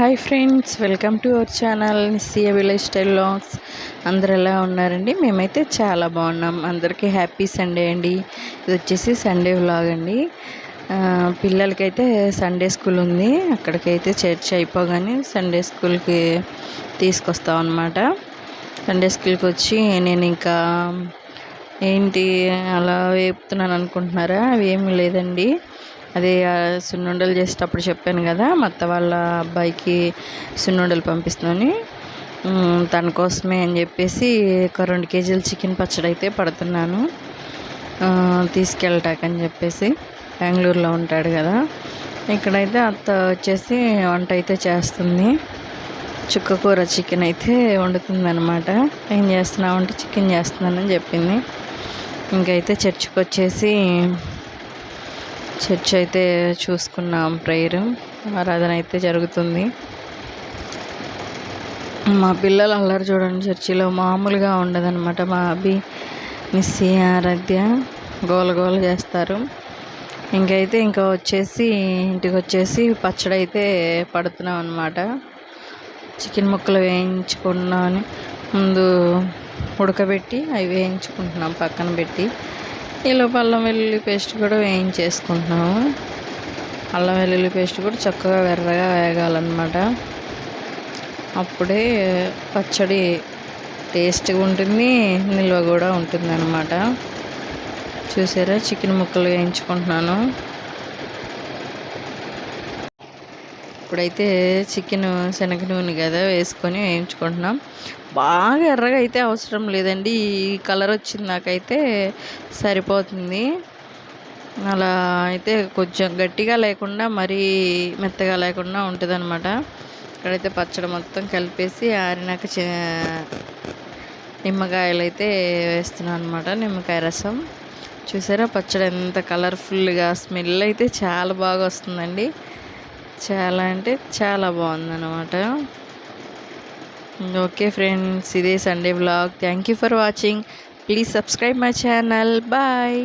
Hi friends welcome to our channel CA village style logs. అందరు ఎలా ఉన్నారండి? మేమైతే చాలా బాగున్నాం. అందరికీ హ్యాపీ సండే అండి. ఇది వచ్చేసి సండే వ్లాగ్ అండి. పిల్లలకైతే సండే స్కూల్ ఉంది. అక్కడికైతే చర్చ్ అయిపోగానే సండే స్కూల్కి తీసుకొస్తాం అనమాట సండే స్కూల్కి వచ్చి నేను ఇంకా ఏంటి అలా వేపుతున్నాను అనుకుంటున్నారా? అవి ఏమీ లేదండి. అదే సున్నుండలు చేసేటప్పుడు చెప్పాను కదా మా అత్త వాళ్ళ అబ్బాయికి సున్నుండలు పంపిస్తున్నాను. తన కోసమే అని చెప్పేసి ఒక రెండు కేజీలు చికెన్ పచ్చడి అయితే పడుతున్నాను. తీసుకెళ్ళటాకని చెప్పేసి బెంగళూరులో ఉంటాడు కదా. ఇక్కడైతే అత్త వచ్చేసి వంట అయితే చేస్తుంది. చుక్క కూర చికెన్ అయితే వండుతుందనమాట ఏం చేస్తున్నావు? అంటే చికెన్ చేస్తున్నానని చెప్పింది. ఇంకైతే చర్చికి వచ్చేసి చర్చ్ అయితే చూసుకున్నాం ప్రేయర్ ఆరాధన అయితే జరుగుతుంది. మా పిల్లలు అల్లరి చూడండి చర్చిలో మామూలుగా ఉండదన్నమాట. మా అభి మిస్సి ఆరాధ్య గోల గోల చేస్తారు. ఇంకైతే ఇంకా వచ్చేసి ఇంటికి వచ్చేసి పచ్చడి అయితే పడుతున్నాం అనమాట చికెన్ ముక్కలు వేయించుకున్నామని ముందు ఉడకబెట్టి అవి వేయించుకుంటున్నాం పక్కన పెట్టి. ఈలోపు అల్లం వెల్లుల్లి పేస్ట్ కూడా వేయించేసుకుంటున్నాము. అల్లం వెల్లుల్లి పేస్ట్ కూడా చక్కగా ఎర్రగా వేగాలన్నమాట. అప్పుడే పచ్చడి టేస్ట్గా ఉంటుంది నిల్వ కూడా ఉంటుంది అనమాట చూసారా? చికెన్ ముక్కలు వేయించుకుంటున్నాను. ఇప్పుడైతే చికెన్ శనగ నూనె కదా వేసుకొని వేయించుకుంటున్నాం. బాగా ఎర్రగా అయితే అవసరం లేదండి. ఈ కలర్ వచ్చింది నాకైతే సరిపోతుంది. అలా అయితే కొంచెం గట్టిగా లేకుండా మరీ మెత్తగా లేకుండా ఉంటుంది అనమాట ఇక్కడైతే పచ్చడి మొత్తం కలిపేసి ఆరినాక చి నిమ్మకాయలు అయితే వేస్తున్నాను అనమాట నిమ్మకాయ రసం. చూసారా? పచ్చడి ఎంత కలర్ఫుల్గా స్మెల్ అయితే చాలా బాగా వస్తుందండి. చాలా అంటే చాలా బాగుందన్నమాట. ఓకే ఫ్రెండ్స్ ఇదే Sunday blog thank you for watching please subscribe my channel bye